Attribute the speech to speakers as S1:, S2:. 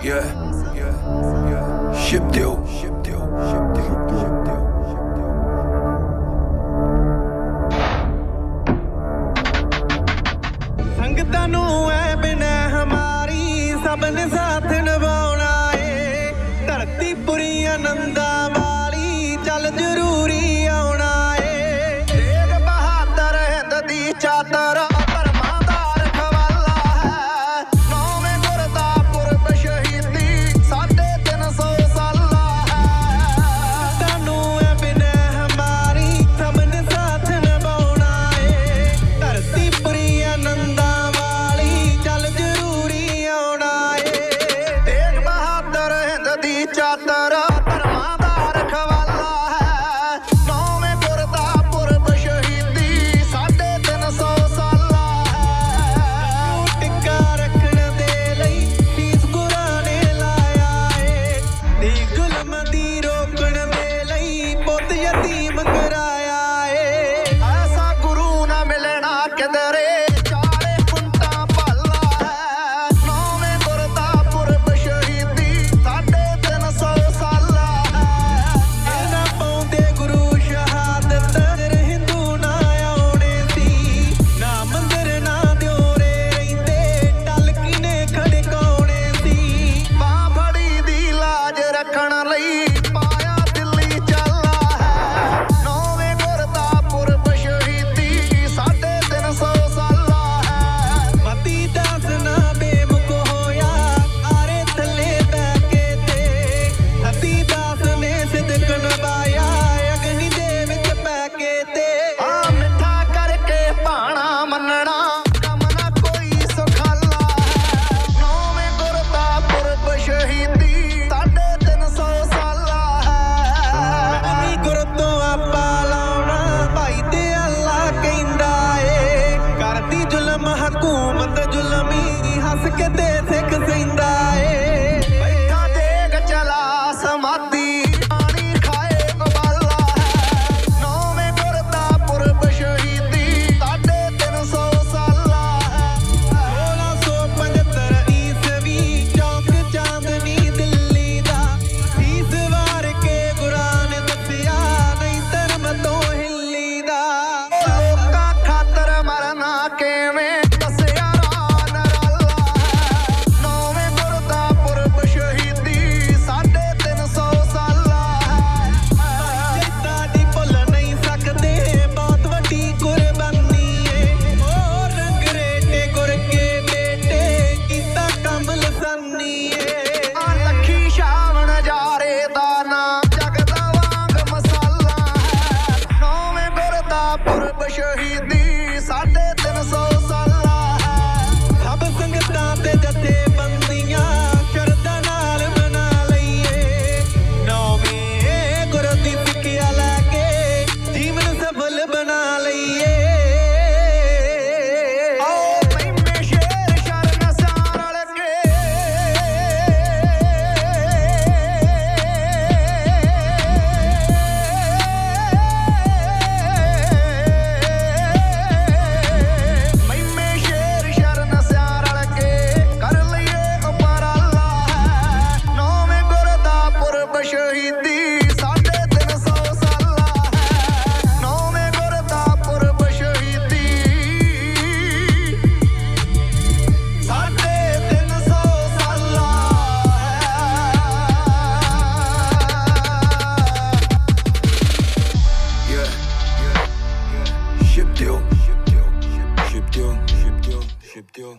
S1: Yeah. Yeah. Yeah. Shipdeal. Shipdeal. Shipdeal. Shipdeal. Shipdeal.
S2: ਸੰਗਤਾਂ ਨੂੰ ਐ ਬਿਨੈ ਹਮਾਰੀ ਸਭ ਨੇ ਸਾਥ ਨਿਭਾਉਣਾ ਏ ਧਰਤੀ ਪੁਰੀ ਆਨੰਦਾ ਵਾਲੀ ਚੱਲ ਜ਼ਰੂਰੀ ਆਉਣਾ ਏ
S1: ਤੇਗ ਬਹਾਦਰ ਹੈ ਦਦੀ ਚਾਦਰ sure he thinks. 丢。